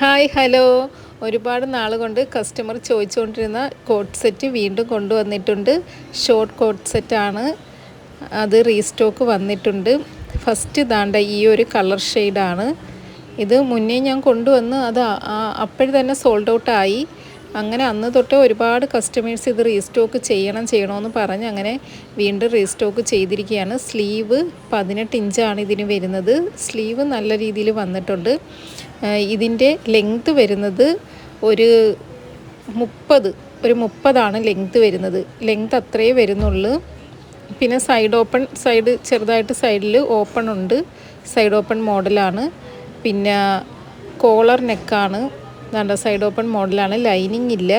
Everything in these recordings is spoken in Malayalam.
Hi hello. ഒരുപാട് നാൾ കൊണ്ട് കസ്റ്റമർ ചോദിച്ചുകൊണ്ടിരുന്ന കോട്ട് സെറ്റ് വീണ്ടും കൊണ്ടുവന്നിട്ടുണ്ട്. ഷോർട്ട് കോട്ട് സെറ്റാണ് അത് റീസ്റ്റോക്ക് വന്നിട്ടുണ്ട്. ഫസ്റ്റ് ദാണ്ട ഈ ഒരു കളർ ഷെയ്ഡാണ് ഇത് മുന്നേ ഞാൻ കൊണ്ടുവന്ന് അത് അപ്പോഴും തന്നെ സോൾഡ് ഔട്ടായി അങ്ങനെ അന്ന് തൊട്ട് ഒരുപാട് കസ്റ്റമേഴ്സ് ഇത് റീസ്റ്റോക്ക് ചെയ്യണം ചെയ്യണമെന്ന് പറഞ്ഞ് അങ്ങനെ വീണ്ടും റീസ്റ്റോക്ക് ചെയ്തിരിക്കുകയാണ്. സ്ലീവ് പതിനെട്ട് ഇഞ്ചാണ് ഇതിന് വരുന്നത്. സ്ലീവ് നല്ല രീതിയിൽ വന്നിട്ടുണ്ട്. ഇതിന്റെ ലെങ്ത്ത് വരുന്നത് ഒരു മുപ്പത് ഒരു മുപ്പതാണ് ലെങ്ത്ത് വരുന്നത്. ലെങ്ത്ത് അത്രയേ വരുന്നുള്ളൂ. പിന്നെ സൈഡ് ഓപ്പൺ സൈഡ് ചെറുതായിട്ട് സൈഡിൽ ഓപ്പൺ ഉണ്ട്. സൈഡ് ഓപ്പൺ മോഡലാണ് പിന്നെ കോളർ നെക്കാണ് ദാണ്ട സൈഡ് ഓപ്പൺ മോഡലാണ് ലൈനിങ് ഇല്ല.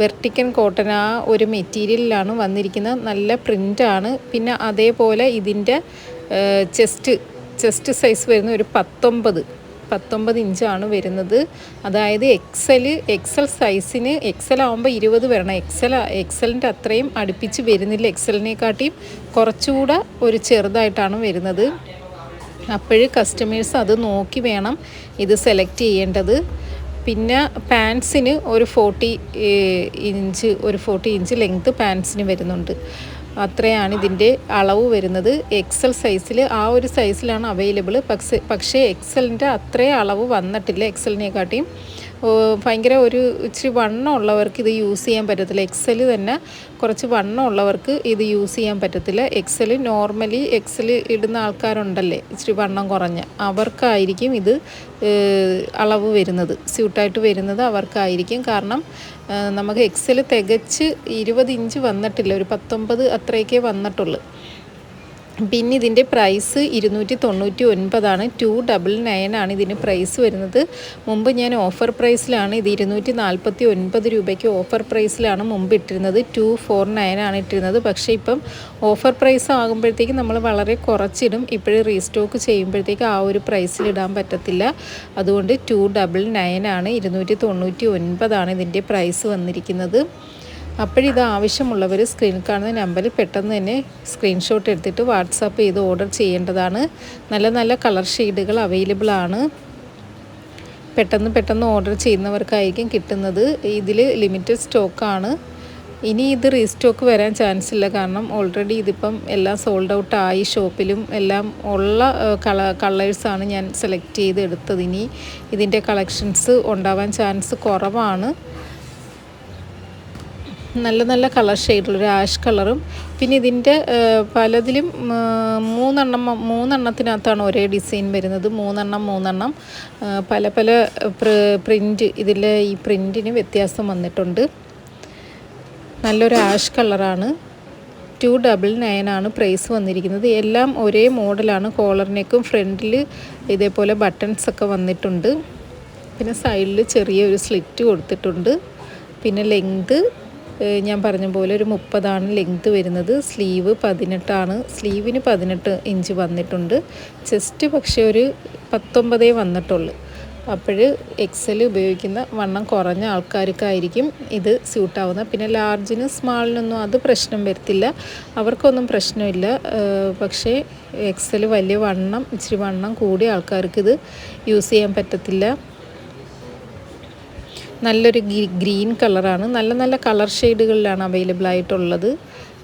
വെർട്ടിക്കൻ കോട്ടൺ ആ ഒരു മെറ്റീരിയലിലാണ് വന്നിരിക്കുന്നത്. നല്ല പ്രിന്റാണ് പിന്നെ അതേപോലെ ഇതിന്റെ ചെസ്റ്റ് ചെസ്റ്റ് സൈസ് വരുന്ന ഒരു പത്തൊമ്പത് പത്തൊമ്പത് ഇഞ്ചാണ് വരുന്നത്. അതായത് എക്സൽ എക്സൽ സൈസിന് എക്സൽ ആകുമ്പോൾ ഇരുപത് വരണം. എക്സൽ എക്സലിന്റെ അത്രയും അടുപ്പിച്ച് വരുന്നില്ല എക്സലിനെക്കാട്ടിയും കുറച്ചുകൂടെ ഒരു ചെറുതായിട്ടാണ് വരുന്നത്. അപ്പോഴ് കസ്റ്റമേഴ്സ് അത് നോക്കി വേണം ഇത് സെലക്ട് ചെയ്യേണ്ടത്. പിന്നെ പാൻസിന് ഒരു ഫോർട്ടി ഇഞ്ച് ഒരു ഫോർട്ടി ഇഞ്ച് ലെങ്ത്ത് പാൻസിന് വരുന്നുണ്ട്. അത്രയാണ് ഇതിന്റെ അളവ് വരുന്നത്. എക്സൽ സൈസിൽ ആ ഒരു സൈസിലാണ് അവൈലബിൾ പക്ഷേ പക്ഷേ എക്സലിന്റെ അത്രേ അളവ് വന്നിട്ടില്ല എക്സലിനെക്കാട്ടിയും ഭയങ്കര ഒരു ഇച്ചിരി വണ്ണമുള്ളവർക്ക് ഇത് യൂസ് ചെയ്യാൻ പറ്റത്തില്ല. എക്സൽ തന്നെ കുറച്ച് വണ്ണമുള്ളവർക്ക് ഇത് യൂസ് ചെയ്യാൻ പറ്റത്തില്ല. എക്സൽ നോർമലി എക്സൽ ഇടുന്ന ആൾക്കാരുണ്ടല്ലേ? ഇച്ചിരി വണ്ണം കുറഞ്ഞ. അവർക്കായിരിക്കും ഇത് അളവ് വരുന്നത്. സ്യൂട്ടായിട്ട് വരുന്നത് അവർക്കായിരിക്കും. കാരണം നമുക്ക് എക്സൽ തികച്ച് ഇരുപത് ഇഞ്ച് വന്നിട്ടില്ല. ഒരു പത്തൊമ്പത് അത്രയൊക്കെ വന്നിട്ടുള്ളൂ. പിന്നെ ഇതിന്റെ പ്രൈസ് ഇരുന്നൂറ്റി തൊണ്ണൂറ്റി ഒൻപതാണ് ടു ഡബിൾ നയൻ ആണ് ഇതിന് പ്രൈസ് വരുന്നത്. മുമ്പ് ഞാൻ ഓഫർ പ്രൈസിലാണ് ഇത് ഇരുന്നൂറ്റി നാൽപ്പത്തി ഒൻപത് രൂപയ്ക്ക് ഓഫർ പ്രൈസിലാണ് മുമ്പ് ഇട്ടിരുന്നത്. ടു ഫോർ നയൻ ആണ് ഇട്ടിരുന്നത്. പക്ഷേ ഇപ്പം ഓഫർ പ്രൈസ് ആകുമ്പോഴത്തേക്ക് നമ്മൾ വളരെ കുറച്ചിടും. ഇപ്പോഴും റീസ്റ്റോക്ക് ചെയ്യുമ്പോഴത്തേക്ക് ആ ഒരു പ്രൈസിൽ ഇടാൻ പറ്റത്തില്ല. അതുകൊണ്ട് ടു ഡബിൾ നയൻ ആണ് ഇരുന്നൂറ്റി തൊണ്ണൂറ്റി ഒൻപതാണ് ഇതിന്റെ പ്രൈസ് വന്നിരിക്കുന്നത്. അപ്പോഴിത് ആവശ്യമുള്ളവർ സ്ക്രീൻ കാണുന്ന നമ്പറിൽ പെട്ടെന്ന് തന്നെ സ്ക്രീൻഷോട്ട് എടുത്തിട്ട് വാട്സാപ്പ് ചെയ്ത് ഓർഡർ ചെയ്യേണ്ടതാണ്. നല്ല നല്ല കളർ ഷെയ്ഡുകൾ അവൈലബിൾ ആണ്. പെട്ടെന്ന് പെട്ടെന്ന് ഓർഡർ ചെയ്യുന്നവർക്കായിരിക്കും കിട്ടുന്നത്. ഇതിൽ ലിമിറ്റഡ് സ്റ്റോക്കാണ് ഇനി ഇത് റീസ്റ്റോക്ക് വരാൻ ചാൻസ് ഇല്ല. കാരണം ഓൾറെഡി ഇതിപ്പം എല്ലാം സോൾഡ് ഔട്ട് ആയി. ഷോപ്പിലും എല്ലാം ഉള്ള കള കളേഴ്സാണ് ഞാൻ സെലക്ട് ചെയ്ത് എടുത്തത് ഇനി ഇതിന്റെ കളക്ഷൻസ് ഉണ്ടാവാൻ ചാൻസ് കുറവാണ്. നല്ല നല്ല കളർ ഷെയ്ഡുള്ള ആഷ് കളറും പിന്നെ ഇതിന്റെ പലതിലും മൂന്നെണ്ണം മൂന്നെണ്ണത്തിനകത്താണ് ഒരേ ഡിസൈൻ വരുന്നത്. മൂന്നെണ്ണം മൂന്നെണ്ണം. പല പല പ്രിന്റ് ഇതിലെ ഈ പ്രിന്റിന് വ്യത്യാസം വന്നിട്ടുണ്ട്. നല്ലൊരു ആഷ് കളറാണ് ടു ഡബിൾ നയൻ ആണ് പ്രൈസ് വന്നിരിക്കുന്നത്. എല്ലാം ഒരേ മോഡലാണ് കോളറിനേക്കും ഫ്രണ്ടിൽ ഇതേപോലെ ബട്ടൺസ് ഒക്കെ വന്നിട്ടുണ്ട്. പിന്നെ സൈഡിൽ ചെറിയൊരു സ്ലിറ്റ് കൊടുത്തിട്ടുണ്ട്. പിന്നെ ലെങ്ത് ഞാൻ പറഞ്ഞ പോലെ ഒരു മുപ്പതാണ് ലെങ്ത് വരുന്നത്. സ്ലീവ് പതിനെട്ടാണ്. സ്ലീവിന് പതിനെട്ട് ഇഞ്ച് വന്നിട്ടുണ്ട്. ചെസ്റ്റ് പക്ഷേ ഒരു പത്തൊമ്പതേ വന്നിട്ടുള്ളൂ. അപ്പോൾ എക്സൽ ഉപയോഗിക്കുന്ന വണ്ണം കുറഞ്ഞ ആൾക്കാർക്കായിരിക്കും ഇത് സ്യൂട്ടാവുന്നത് പിന്നെ ലാർജിനും സ്മാളിനൊന്നും അത് പ്രശ്നം വരത്തില്ല. അവർക്കൊന്നും പ്രശ്നമില്ല. പക്ഷേ എക്സൽ വലിയ വണ്ണം ഇച്ചിരി വണ്ണം കൂടിയ ആൾക്കാർക്ക് ഇത് യൂസ് ചെയ്യാൻ പറ്റത്തില്ല. നല്ലൊരു ഗ്രീൻ കളറാണ്. നല്ല നല്ല കളർ ഷെയ്ഡുകളിലാണ് അവൈലബിൾ ആയിട്ടുള്ളത്.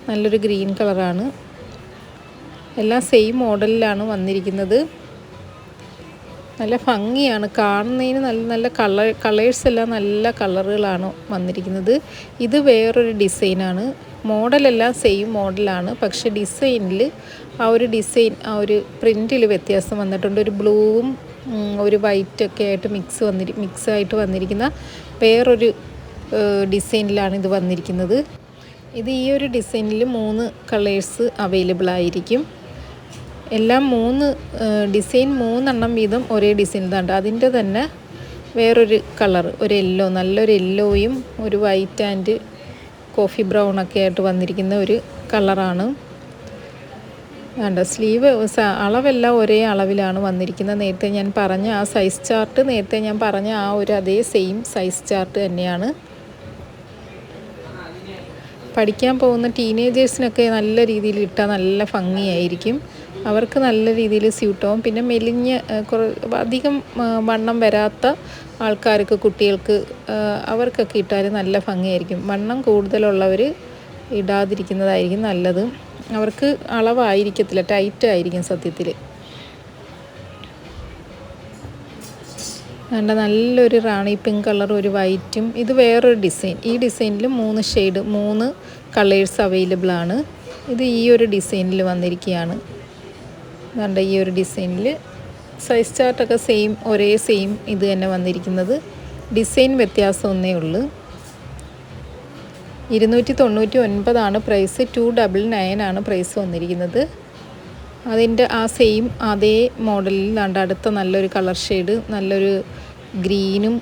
നല്ലൊരു ഗ്രീൻ കളറാണ്. എല്ലാം സെയിം മോഡലിലാണ് വന്നിരിക്കുന്നത്. നല്ല ഭംഗിയാണ്. കാണുന്നതിന് നല്ല നല്ല കളർ കളേഴ്സ് എല്ലാം നല്ല കളറുകളാണ് വന്നിരിക്കുന്നത്. ഇത് വേറൊരു ഡിസൈനാണ്. മോഡലെല്ലാം സെയിം മോഡലാണ്. പക്ഷേ ഡിസൈനിൽ ആ ഒരു ഡിസൈൻ ആ ഒരു പ്രിന്റിൽ വ്യത്യാസം വന്നിട്ടുണ്ട്. ഒരു ബ്ലൂവും ഒരു വൈറ്റൊക്കെ ആയിട്ട് മിക്സ് വന്നിരി മിക്സ് ആയിട്ട് വന്നിരിക്കുന്ന വേറൊരു ഡിസൈനിലാണ് ഇത് വന്നിരിക്കുന്നത്. ഇത് ഈ ഒരു ഡിസൈനിൽ മൂന്ന് കളേഴ്സ് അവൈലബിൾ ആയിരിക്കും. എല്ലാം മൂന്ന് ഡിസൈൻ മൂന്നെണ്ണം വീതം ഒരേ ഡിസൈൻ ഇതാണ്ട്. അതിന്റെ തന്നെ വേറൊരു കളർ ഒരു യെല്ലോ നല്ലൊരു യെല്ലോയും ഒരു വൈറ്റ് ആൻഡ് കോഫി ബ്രൗൺ ഒക്കെ ആയിട്ട് വന്നിരിക്കുന്ന ഒരു കളറാണ് വേണ്ട സ്ലീവ് അളവെല്ലാം ഒരേ അളവിലാണ് വന്നിരിക്കുന്നത്. നേരത്തെ ഞാൻ പറഞ്ഞ ആ സൈസ് ചാർട്ട് നേരത്തെ ഞാൻ പറഞ്ഞ ആ ഒരു അതേ സെയിം സൈസ് ചാർട്ട് തന്നെയാണ്. പഠിക്കാൻ പോകുന്ന ടീനേജേഴ്സിനൊക്കെ നല്ല രീതിയിൽ ഇട്ടാൽ നല്ല ഭംഗിയായിരിക്കും. അവർക്ക് നല്ല രീതിയിൽ സ്യൂട്ടാവും പിന്നെ മെലിഞ്ഞ് കുറ അധികം വണ്ണം വരാത്ത ആൾക്കാർക്ക് കുട്ടികൾക്ക് അവർക്കൊക്കെ ഇട്ടാൽ നല്ല ഭംഗിയായിരിക്കും. വണ്ണം കൂടുതലുള്ളവർ ഇടാതിരിക്കുന്നതായിരിക്കും നല്ലത്. അവർക്ക് അളവായിരിക്കത്തില്ല ടൈറ്റ് ആയിരിക്കും സത്യത്തിൽ വേണ്ട നല്ലൊരു റാണി പിങ്ക് കളറും ഒരു വൈറ്റും. ഇത് വേറൊരു ഡിസൈൻ. ഈ ഡിസൈനിൽ മൂന്ന് ഷെയ്ഡ് മൂന്ന് കളേഴ്സ് അവൈലബിൾ ആണ്. ഇത് ഈ ഒരു ഡിസൈനിൽ വന്നിരിക്കുകയാണ് വേണ്ട ഈ ഒരു ഡിസൈനിൽ സൈസ് ചാർട്ടൊക്കെ സെയിം ഒരേ സെയിം ഇത് തന്നെ വന്നിരിക്കുന്നത്. ഡിസൈൻ വ്യത്യാസം ഒന്നേ ഉള്ളൂ. ഇരുന്നൂറ്റി തൊണ്ണൂറ്റി ഒൻപതാണ് പ്രൈസ്. ടു ഡബിൾ നയൻ ആണ് പ്രൈസ് വന്നിരിക്കുന്നത്. അതിന്റെ ആ സെയിം അതേ മോഡലിൽ കണ്ട അടുത്ത നല്ലൊരു കളർ ഷെയ്ഡ് നല്ലൊരു ഗ്രീനും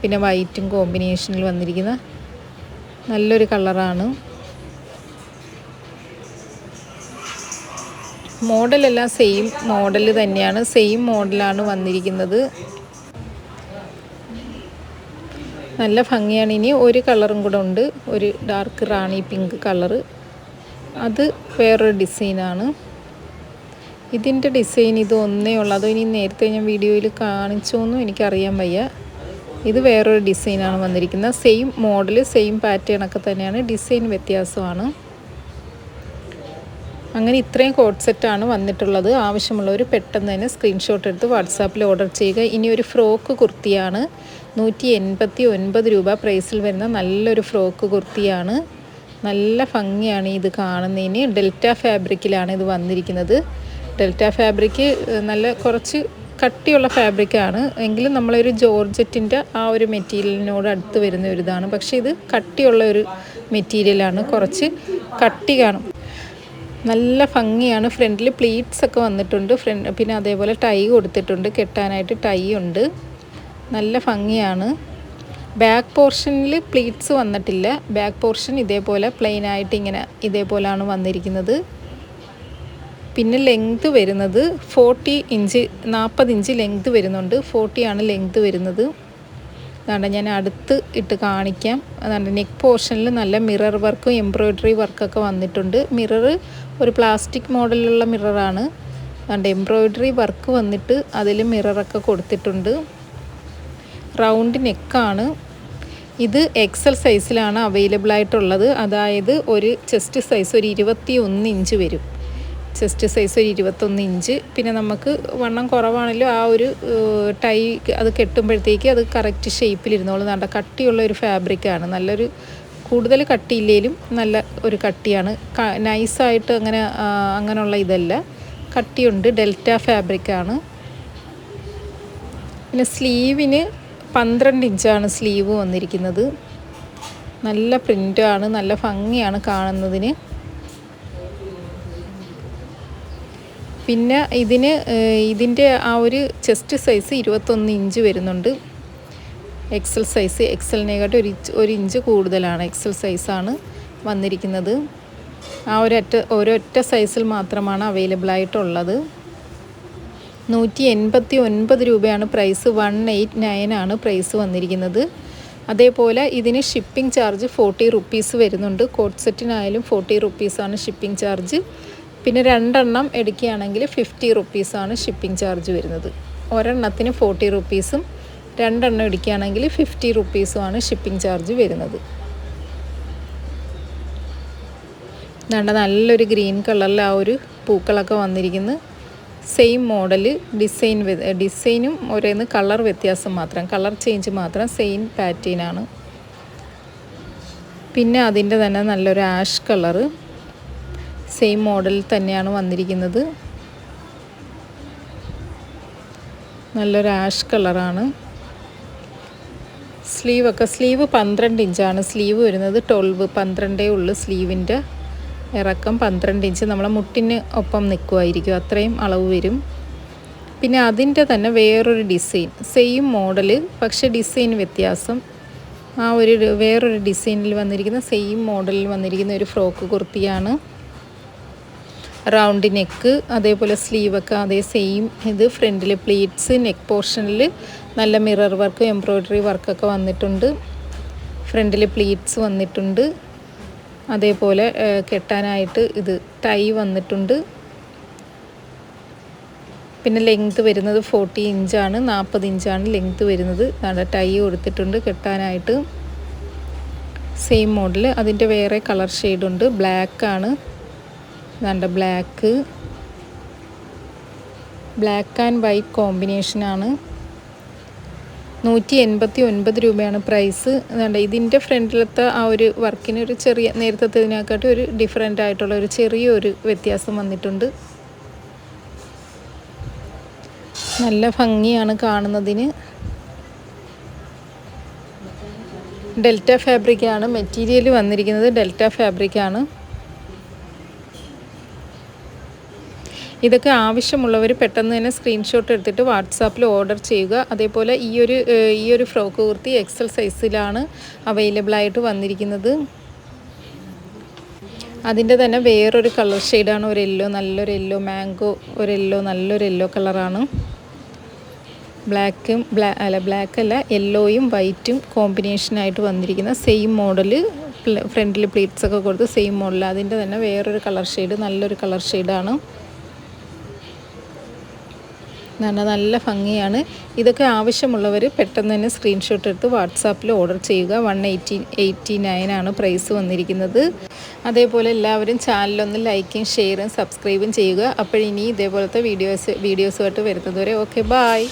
പിന്നെ വൈറ്റും കോമ്പിനേഷനിൽ വന്നിരിക്കുന്ന നല്ലൊരു കളറാണ്. മോഡലെല്ലാം സെയിം മോഡൽ തന്നെയാണ്. സെയിം മോഡലാണ് വന്നിരിക്കുന്നത്. നല്ല ഭംഗിയാണ്. ഇനി ഒരു കളറും കൂടെ ഉണ്ട്. ഒരു ഡാർക്ക് റാണി പിങ്ക് കളറ്. അത് വേറൊരു ഡിസൈനാണ്. ഇതിന്റെ ഡിസൈൻ ഇത് ഒന്നേ ഉള്ളൂ. അതോ ഇനി നേരത്തെ ഞാൻ വീഡിയോയിൽ കാണിച്ചോന്നും എനിക്കറിയാൻ വയ്യ. ഇത് വേറൊരു ഡിസൈനാണ് വന്നിരിക്കുന്നത്. സെയിം മോഡൽ സെയിം പാറ്റേൺ ഒക്കെ തന്നെയാണ്. ഡിസൈൻ വ്യത്യാസമാണ്. അങ്ങനെ ഇത്രയും കോഡ് സെറ്റാണ് വന്നിട്ടുള്ളത്. ആവശ്യമുള്ളവർ പെട്ടെന്ന് തന്നെ സ്ക്രീൻഷോട്ട് എടുത്ത് വാട്സാപ്പിൽ ഓർഡർ ചെയ്യുക. ഇനി ഒരു ഫ്രോക്ക് കുർത്തിയാണ്. നൂറ്റി എൺപത്തി ഒൻപത് രൂപ പ്രൈസിൽ വരുന്ന നല്ലൊരു ഫ്രോക്ക് കുർത്തിയാണ്. നല്ല ഭംഗിയാണ് ഇത് കാണുന്നതിന്. ഡെൽറ്റ ഫാബ്രിക്കിലാണ് ഇത് വന്നിരിക്കുന്നത്. ഡെൽറ്റ ഫാബ്രിക്ക് നല്ല കുറച്ച് കട്ടിയുള്ള ഫാബ്രിക്കാണ്. എങ്കിലും നമ്മളൊരു ജോർജറ്റിന്റെ ആ ഒരു മെറ്റീരിയലിനോട് അടുത്ത് വരുന്ന ഒരു ഇതാണ്. പക്ഷേ ഇത് കട്ടിയുള്ള ഒരു മെറ്റീരിയലാണ്. കുറച്ച് കട്ടി കാണും. നല്ല ഭംഗിയാണ്. ഫ്രണ്ടിൽ പ്ലീറ്റ്സ് ഒക്കെ വന്നിട്ടുണ്ട്. ഫ്രണ്ട് പിന്നെ അതേപോലെ ടൈ കൊടുത്തിട്ടുണ്ട്. കെട്ടാനായിട്ട് ടൈ ഉണ്ട്. നല്ല ഭംഗിയാണ്. ബാക്ക് പോർഷനിൽ പ്ലീറ്റ്സ് വന്നിട്ടില്ല. ബാക്ക് പോർഷൻ ഇതേപോലെ പ്ലെയിൻ ആയിട്ട് ഇങ്ങനെ ഇതേപോലെയാണ് വന്നിരിക്കുന്നത്. പിന്നെ ലെങ്ത് വരുന്നത് ഫോർട്ടി ഇഞ്ച് നാൽപ്പത് ഇഞ്ച് ലെങ്ത് വരുന്നുണ്ട്. ഫോർട്ടിയാണ് ലെങ്ത് വരുന്നത്. അതാണ്ട് ഞാൻ അടുത്ത് ഇട്ട് കാണിക്കാം. അതാണ്ട് നെക്ക് പോർഷനിൽ നല്ല മിറർ വർക്കും എംബ്രോയ്ഡറി വർക്കൊക്കെ വന്നിട്ടുണ്ട്. മിറർ ഒരു പ്ലാസ്റ്റിക് മോഡലിലുള്ള മിററാണ് അതുകൊണ്ട് എംബ്രോയ്ഡറി വർക്ക് വന്നിട്ട് അതിൽ മിററൊക്കെ കൊടുത്തിട്ടുണ്ട്. റൗണ്ട് നെക്കാണ് ഇത് എക്സൽ സൈസിലാണ് അവൈലബിൾ ആയിട്ടുള്ളത്. അതായത് ഒരു ചെസ്റ്റ് സൈസ് ഒരു ഇരുപത്തി ഒന്ന് ഇഞ്ച് വരും. ചെസ്റ്റ് സൈസ് ഒരു ഇരുപത്തൊന്ന് ഇഞ്ച് പിന്നെ നമുക്ക് വണ്ണം കുറവാണല്ലോ ആ ഒരു ടൈ അത് കെട്ടുമ്പോഴത്തേക്ക് അത് കറക്റ്റ് ഷേപ്പിലിരുന്നോളും നല്ല കട്ടിയുള്ള ഒരു ഫാബ്രിക്കാണ് നല്ലൊരു കൂടുതൽ കട്ടിയില്ലേലും നല്ല ഒരു കട്ടിയാണ്. നൈസായിട്ട് അങ്ങനെ അങ്ങനെയുള്ള ഇതല്ല. കട്ടിയുണ്ട്. ഡെൽറ്റ ഫാബ്രിക്കാണ് പിന്നെ സ്ലീവിന് പന്ത്രണ്ട് ഇഞ്ചാണ് സ്ലീവ് വന്നിരിക്കുന്നത്. നല്ല പ്രിന്റാണ് നല്ല ഭംഗിയാണ് കാണുന്നതിന്. പിന്നെ ഇതിന് ഇതിന്റെ ആ ഒരു ചെസ്റ്റ് സൈസ് ഇരുപത്തൊന്ന് ഇഞ്ച് വരുന്നുണ്ട്. എക്സൽ സൈസ് എക്സലിനെക്കാട്ട് ഒരു ഒരു ഇഞ്ച് കൂടുതലാണ് എക്സൽ സൈസാണ് വന്നിരിക്കുന്നത്. ആ ഒരൊറ്റ ഒരൊറ്റ സൈസിൽ മാത്രമാണ് അവൈലബിൾ ആയിട്ടുള്ളത് നൂറ്റി എൺപത്തി ഒൻപത് രൂപയാണ് പ്രൈസ്. വൺ എയ്റ്റ് നയൻ ആണ് പ്രൈസ് വന്നിരിക്കുന്നത്. അതേപോലെ ഇതിന് ഷിപ്പിംഗ് ചാർജ് ഫോർട്ടി റുപ്പീസ് വരുന്നുണ്ട്. കോട്ട് സെറ്റിനായാലും ഫോർട്ടി റുപ്പീസാണ് ഷിപ്പിംഗ് ചാർജ്. പിന്നെ രണ്ടെണ്ണം എടുക്കുകയാണെങ്കിൽ ഫിഫ്റ്റി റുപ്പീസാണ് ഷിപ്പിംഗ് ചാർജ് വരുന്നത്. ഒരെണ്ണത്തിന് ഫോർട്ടി റുപ്പീസും രണ്ടെണ്ണം എടുക്കുകയാണെങ്കിൽ ഫിഫ്റ്റി റുപ്പീസുമാണ് ഷിപ്പിംഗ് ചാർജ് വരുന്നത്. നല്ല നല്ലൊരു ഗ്രീൻ കളറിൽ ആ ഒരു പൂക്കളൊക്കെ വന്നിരിക്കുന്നു. സെയിം മോഡൽ ഡിസൈൻ ഡിസൈനും ഒരേന്ന് കളർ വ്യത്യാസം മാത്രം കളർ ചേഞ്ച് മാത്രം സെയിം പാറ്റേണാണ് പിന്നെ അതിന്റെ തന്നെ നല്ലൊരു ആഷ് കളറ് സെയിം മോഡലിൽ തന്നെയാണ് വന്നിരിക്കുന്നത്. നല്ലൊരു ആഷ് കളറാണ് സ്ലീവൊക്കെ സ്ലീവ് പന്ത്രണ്ട് ഇഞ്ചാണ്. സ്ലീവ് വരുന്നത് ട്വൽവ് പന്ത്രണ്ടേ ഉള്ളു സ്ലീവിന്റെ. ഇറക്കം പന്ത്രണ്ട് ഇഞ്ച് നമ്മളെ മുട്ടിന് ഒപ്പം നിൽക്കുമായിരിക്കും അത്രയും അളവ് വരും. പിന്നെ അതിന്റെ തന്നെ വേറൊരു ഡിസൈൻ. സെയിം മോഡൽ പക്ഷെ ഡിസൈൻ വ്യത്യാസം. ആ ഒരു വേറൊരു ഡിസൈനിൽ വന്നിരിക്കുന്ന സെയിം മോഡലിൽ വന്നിരിക്കുന്ന ഒരു ഫ്രോക്ക് കുർത്തിയാണ്. റൗണ്ട് നെക്ക് അതേപോലെ സ്ലീവൊക്കെ അതേ സെയിം ഇത് ഫ്രണ്ടിൽ പ്ലീറ്റ്സ് നെക്ക് പോർഷനിൽ നല്ല മിറർ വർക്ക് എംബ്രോയ്ഡറി വർക്കൊക്കെ വന്നിട്ടുണ്ട്. ഫ്രണ്ടിൽ പ്ലീറ്റ്സ് വന്നിട്ടുണ്ട്. അതേപോലെ കെട്ടാനായിട്ട് ഇത് ടൈ വന്നിട്ടുണ്ട്. പിന്നെ ലെങ്ത് വരുന്നത് ഫോർട്ടി ഇഞ്ചാണ് നാൽപ്പത് ഇഞ്ചാണ് ലെങ്ത് വരുന്നത്. നല്ല ടൈ കൊടുത്തിട്ടുണ്ട് കെട്ടാനായിട്ട്. Same model. അതിന്റെ വേറെ കളർ ഷെയ്ഡുണ്ട്. ബ്ലാക്കാണ്. നല്ല ബ്ലാക്ക്. ബ്ലാക്ക് ആൻഡ് വൈറ്റ് കോമ്പിനേഷനാണ്. നൂറ്റി എൺപത്തി ഒൻപത് രൂപയാണ് പ്രൈസ്. വേണ്ട ഇതിന്റെ ഫ്രണ്ടിലത്തെ ആ ഒരു വർക്കിന് ഒരു ചെറിയ നേരത്തെ ഒരു ഡിഫറെന്റ് ആയിട്ടുള്ള ഒരു ചെറിയൊരു വ്യത്യാസം വന്നിട്ടുണ്ട്. നല്ല ഭംഗിയാണ് കാണുന്നതിന്. ഡെൽറ്റ ഫാബ്രിക്കാണ് മെറ്റീരിയൽ വന്നിരിക്കുന്നത്. ഡെൽറ്റ ഫാബ്രിക്കാണ് ഇതൊക്കെ ആവശ്യമുള്ളവർ പെട്ടെന്ന് തന്നെ സ്ക്രീൻഷോട്ട് എടുത്തിട്ട് വാട്സാപ്പിൽ ഓർഡർ ചെയ്യുക. അതേപോലെ ഈ ഒരു ഈ ഒരു ഫ്രോക്ക് കുർത്തി എക്സൽ സൈസിലാണ് അവൈലബിൾ ആയിട്ട് വന്നിരിക്കുന്നത്. അതിന്റെ തന്നെ വേറൊരു കളർ ഷെയ്ഡാണ് ഒരു യെല്ലോ നല്ലൊരു യെല്ലോ മാംഗോ ഒരു യെല്ലോ നല്ലൊരു യെല്ലോ കളറാണ് ബ്ലാക്കും ബ്ലാ അല്ല ബ്ലാക്ക് അല്ല യെല്ലോയും വൈറ്റും കോമ്പിനേഷനായിട്ട് വന്നിരിക്കുന്ന സെയിം മോഡൽ ഫ്രണ്ടിൽ പ്ലീറ്റ്സ് ഒക്കെ കൊടുത്ത് സെയിം മോഡൽ അതിന്റെ തന്നെ വേറൊരു കളർ ഷെയ്ഡ് നല്ലൊരു കളർ ഷെയ്ഡാണ് നല്ല നല്ല ഭംഗിയാണ്. ഇതൊക്കെ ആവശ്യമുള്ളവർ പെട്ടെന്ന് തന്നെ സ്ക്രീൻഷോട്ട് എടുത്ത് വാട്സാപ്പിൽ ഓർഡർ ചെയ്യുക. വൺ എയ്റ്റി എയ്റ്റി നയനാണ് പ്രൈസ് വന്നിരിക്കുന്നത്. അതേപോലെ എല്ലാവരും ചാനലൊന്ന് ലൈക്കും ഷെയറും സബ്സ്ക്രൈബും ചെയ്യുക. അപ്പോഴിനി ഇതേപോലത്തെ വീഡിയോസ് വീഡിയോസുമായിട്ട് വരുന്നതുവരെ ഓക്കെ ബായ്